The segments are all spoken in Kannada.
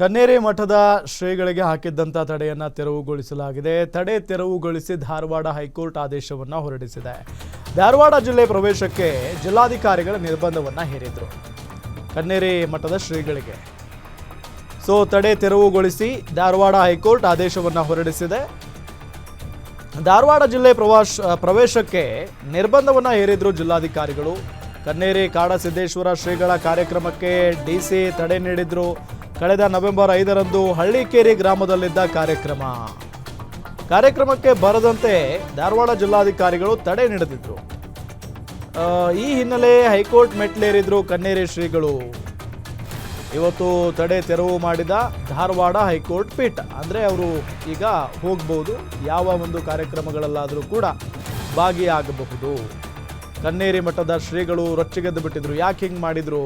ಕನ್ನೇರಿ ಮಠದ ಶ್ರೀಗಳಿಗೆ ಹಾಕಿದ್ದಂಥ ತಡೆಯನ್ನು ತೆರವುಗೊಳಿಸಲಾಗಿದೆ. ತಡೆ ತೆರವುಗೊಳಿಸಿ ಧಾರವಾಡ ಹೈಕೋರ್ಟ್ ಆದೇಶವನ್ನು ಹೊರಡಿಸಿದೆ. ಧಾರವಾಡ ಜಿಲ್ಲೆ ಪ್ರವೇಶಕ್ಕೆ ಜಿಲ್ಲಾಧಿಕಾರಿಗಳ ನಿರ್ಬಂಧವನ್ನು ಹೇರಿದ್ರು ಕನ್ನೇರಿ ಮಠದ ಶ್ರೀಗಳಿಗೆ. ಸೊ ತಡೆ ತೆರವುಗೊಳಿಸಿ ಧಾರವಾಡ ಹೈಕೋರ್ಟ್ ಆದೇಶವನ್ನು ಹೊರಡಿಸಿದೆ. ಧಾರವಾಡ ಜಿಲ್ಲೆ ಪ್ರವಾಸ ಪ್ರವೇಶಕ್ಕೆ ನಿರ್ಬಂಧವನ್ನು ಹೇರಿದ್ರು ಜಿಲ್ಲಾಧಿಕಾರಿಗಳು. ಕನ್ನೇರಿ ಕಾಡಸಿದ್ದೇಶ್ವರ ಶ್ರೀಗಳ ಕಾರ್ಯಕ್ರಮಕ್ಕೆ ಡಿಸಿ ತಡೆ ನೀಡಿದ್ರು. ಕಳೆದ ನವೆಂಬರ್ ಐದರಂದು ಹಳ್ಳಿಕೇರಿ ಗ್ರಾಮದಲ್ಲಿದ್ದ ಕಾರ್ಯಕ್ರಮ. ಕಾರ್ಯಕ್ರಮಕ್ಕೆ ಬರದಂತೆ ಧಾರವಾಡ ಜಿಲ್ಲಾಧಿಕಾರಿಗಳು ತಡೆ ನೀಡದಿದ್ರು. ಈ ಹಿನ್ನೆಲೆ ಹೈಕೋರ್ಟ್ ಮೆಟ್ಲೇರಿದ್ರು ಕನ್ನೇರಿ ಶ್ರೀಗಳು. ಇವತ್ತು ತಡೆ ತೆರವು ಮಾಡಿದ ಧಾರವಾಡ ಹೈಕೋರ್ಟ್ ಪೀಠ. ಅಂದರೆ ಅವರು ಈಗ ಹೋಗ್ಬೋದು, ಯಾವ ಒಂದು ಕಾರ್ಯಕ್ರಮಗಳಲ್ಲಾದರೂ ಕೂಡ ಭಾಗಿಯಾಗಬಹುದು. ಕನ್ನೇರಿ ಮಠದ ಶ್ರೀಗಳು ರೊಚ್ಚಿಗೆದ್ದು ಬಿಟ್ಟಿದ್ರು. ಯಾಕೆ ಹಿಂಗೆ ಮಾಡಿದ್ರು?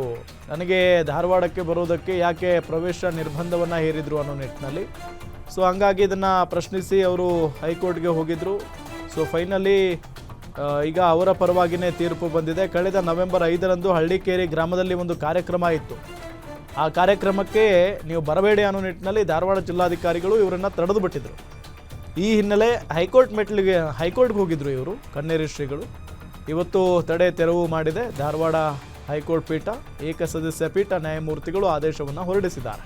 ನನಗೆ ಧಾರವಾಡಕ್ಕೆ ಬರೋದಕ್ಕೆ ಯಾಕೆ ಪ್ರವೇಶ ನಿರ್ಬಂಧವನ್ನು ಹೇರಿದ್ರು ಅನ್ನೋ ನಿಟ್ಟಿನಲ್ಲಿ. ಸೊ ಹಂಗಾಗಿ ಇದನ್ನು ಪ್ರಶ್ನಿಸಿ ಅವರು ಹೈಕೋರ್ಟ್ಗೆ ಹೋಗಿದ್ರು. ಸೊ ಫೈನಲಿ ಈಗ ಅವರ ಪರವಾಗಿನೇ ತೀರ್ಪು ಬಂದಿದೆ. ಕಳೆದ ನವೆಂಬರ್ ಐದರಂದು ಹಳ್ಳಿಕೇರಿ ಗ್ರಾಮದಲ್ಲಿ ಒಂದು ಕಾರ್ಯಕ್ರಮ ಇತ್ತು. ಆ ಕಾರ್ಯಕ್ರಮಕ್ಕೆ ನೀವು ಬರಬೇಡಿ ಅನ್ನೋ ನಿಟ್ಟಿನಲ್ಲಿ ಧಾರವಾಡ ಜಿಲ್ಲಾಧಿಕಾರಿಗಳು ಇವರನ್ನು ತಡೆದು ಬಿಟ್ಟಿದ್ರು. ಈ ಹಿನ್ನೆಲೆ ಹೈಕೋರ್ಟ್ ಮೆಟ್ಲಿಗೆ ಹೈಕೋರ್ಟ್ಗೆ ಹೋಗಿದ್ರು ಇವರು, ಕಣ್ಣೇರಿ ಶ್ರೀಗಳು. ಇವತ್ತು ತಡೆ ತೆರವು ಮಾಡಿದೆ ಧಾರವಾಡ ಹೈಕೋರ್ಟ್ ಪೀಠ ಏಕಸದಸ್ಯ ಪೀಠ ನ್ಯಾಯಮೂರ್ತಿಗಳು ಆದೇಶವನ್ನು ಹೊರಡಿಸಿದ್ದಾರೆ.